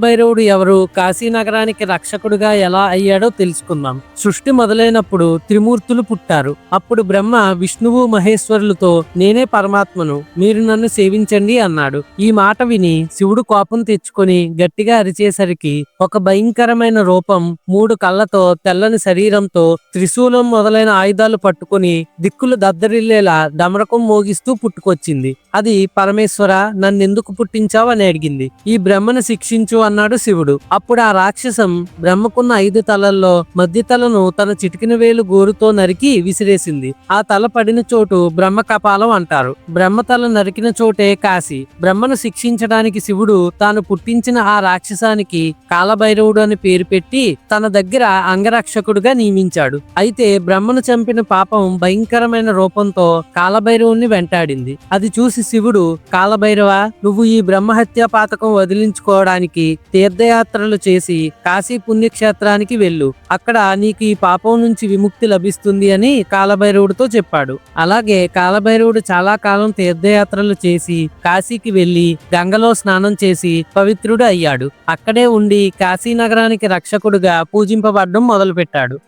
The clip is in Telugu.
భైరవుడు ఎవరు? కాశీ నగరానికి రక్షకుడుగా ఎలా అయ్యాడో తెలుసుకుందాం. సృష్టి మొదలైనప్పుడు త్రిమూర్తులు పుట్టారు. అప్పుడు బ్రహ్మ విష్ణువు మహేశ్వరులతో నేనే పరమాత్మను మీరు నన్ను సేవించండి అన్నాడు. ఈ మాట విని శివుడు కోపం తెచ్చుకొని గట్టిగా అరిచేసరికి ఒక భయంకరమైన రూపం మూడు కళ్ళతో తెల్లని శరీరంతో త్రిశూలం మొదలైన ఆయుధాలు పట్టుకొని దిక్కులు దద్దరిల్లేలా డమరకం మోగిస్తూ పుట్టుకొచ్చింది. అది పరమేశ్వర నన్నెందుకు పుట్టించావు? అని అడిగింది. ఈ బ్రహ్మను శిక్షించు అన్నాడు శివుడు. అప్పుడు ఆ రాక్షసం బ్రహ్మకున్న ఐదు తలల్లో మధ్య తలను తన చిటికిన వేలు గోరుతో నరికి విసిరేసింది. ఆ తల పడిన చోటు బ్రహ్మ కపాలం అంటారు. బ్రహ్మ తల నరికిన చోటే కాశీ. బ్రహ్మను శిక్షించడానికి శివుడు తాను పుట్టించిన ఆ రాక్షసానికి కాలభైరవుడు అని పేరు పెట్టి తన దగ్గర అంగరక్షకుడుగా నియమించాడు. అయితే బ్రహ్మను చంపిన పాపం భయంకరమైన రూపంతో కాలభైరవుణ్ణి వెంటాడింది. అది చూసి శివుడు కాలభైరవ నువ్వు ఈ బ్రహ్మహత్య పాతకం వదిలించుకోవడానికి తీర్థయాత్రలు చేసి కాశీ పుణ్యక్షేత్రానికి వెళ్ళు. అక్కడ నీకు ఈ పాపం నుంచి విముక్తి లభిస్తుంది అని కాలభైరవుడితో చెప్పాడు. అలాగే కాలభైరవుడు చాలా కాలం తీర్థయాత్రలు చేసి కాశీకి వెళ్ళి గంగలో స్నానం చేసి పవిత్రుడు అయ్యాడు. అక్కడే ఉండి కాశీ నగరానికి రక్షకుడుగా పూజింపబడడం మొదలుపెట్టాడు.